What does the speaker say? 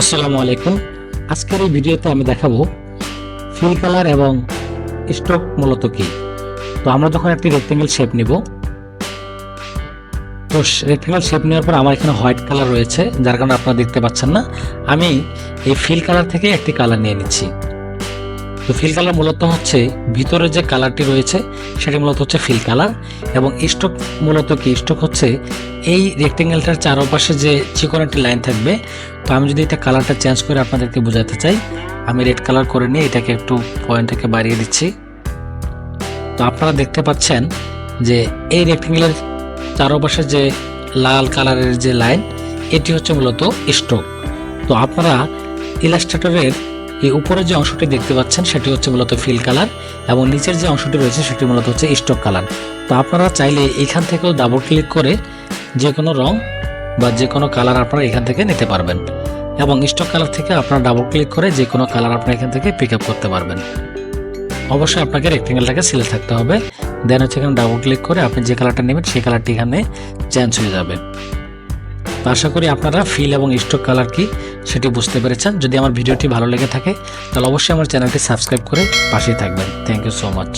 আসসালামু আলাইকুম। আজকের এই ভিডিওতে আমি দেখাবো ফিল কালার এবং স্ট্রোক মূলত কি। তো আমরা যখন একটি রেক্টেঙ্গেল শেপ নিব, তো রেক্টেঙ্গেল শেপ নেওয়ার পর আমার এখানে হোয়াইট কালার রয়েছে, যার কারণে আপনারা দেখতে পাচ্ছেন না। আমি এই ফিল কালার থেকে একটি কালার নিয়ে নিচ্ছি। তো ফিল কালার মূলত হচ্ছে ভিতরে যে কালারটি রয়েছে, সেটি মূলত হচ্ছে ফিল কালার এবং স্ট্রোক মূলত কি? স্ট্রোক হচ্ছে এই রেক্টেঙ্গেলটার চারপাশে যে চিকন একটি লাইন থাকবে, তো আমি যদি এটা কালারটা চেঞ্জ করে আপনাদেরকে বোঝাতে চাই, আমি রেড কালার করে নিয়ে এটাকে একটু পয়েন্টটাকে বাড়িয়ে দিচ্ছি। তো আপনারা দেখতে পাচ্ছেন যে এই রেক্টেঙ্গেলের চারপাশে যে লাল কালারের যে লাইন এটি হচ্ছে মূলত স্ট্রোক তো আপনারা ইলাস্ট্রেটরের এই উপরের যে অংশটি দেখতে পাচ্ছেন, সেটি হচ্ছে মূলত ফিল কালার এবং নিচের যে অংশটি রয়েছে, সেটি মূলত হচ্ছে স্ট্রোক কালার তো আপনারা চাইলে এখান থেকেও ডাবল ক্লিক করে যে কোনো রং বা যে কোনো কালার আপনারা এখান থেকে নিতে পারবেন। এবং স্টক কালার থেকে আপনারা ডাবল ক্লিক করে যে কোনো কালার আপনারা এখান থেকে পিক আপ করতে পারবেন। অবশ্যই আপনাকে রেক্টেঙ্গেলটাকে সিলেক্ট থাকতে হবে। দেন হচ্ছে এখানে ডাবল ক্লিক করে আপনি যে কালারটা নেবেন সেই কালারটি এখানে চেঞ্জ হয়ে যাবে। আশা করি আপনারা ফিল এবং স্টক কালার কি সেটি বুঝতে পেরেছেন। যদি আমার ভিডিওটি ভালো লেগে থাকে, তাহলে অবশ্যই আমার চ্যানেলটি সাবস্ক্রাইব করে পাশেই থাকবেন। Thank you so much